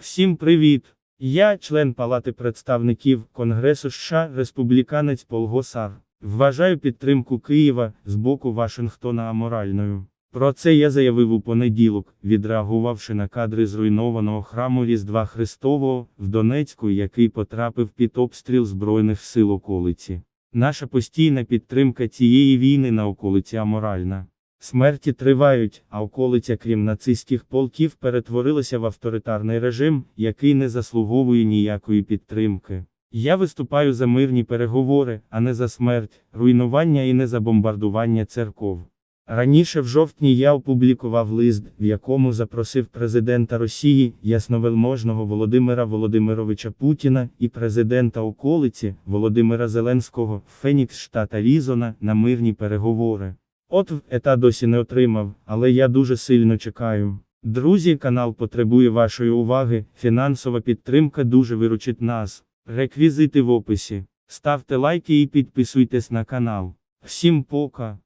Всім привіт! Я, член Палати представників Конгресу США, республіканець Пол Госар. Вважаю підтримку Києва з боку Вашингтона аморальною. Про це я заявив у понеділок, відреагувавши на кадри зруйнованого храму Різдва Христового в Донецьку, який потрапив під обстріл Збройних сил околиці. Наша постійна підтримка цієї війни на околиці аморальна. Смерті тривають, а околиця, крім нацистських полків, перетворилася в авторитарний режим, який не заслуговує ніякої підтримки. Я виступаю за мирні переговори, а не за смерть, руйнування і не за бомбардування церков. Раніше в жовтні я опублікував лист, в якому запросив президента Росії, ясновельможного Володимира Володимировича Путіна і президента околиці Володимира Зеленського Фенікс штата Різона на мирні переговори. От ета досі не отримав, але я дуже сильно чекаю. Друзі, канал потребує вашої уваги, фінансова підтримка дуже виручить нас. Реквізити в описі. Ставте лайки і підписуйтесь на канал. Всім пока.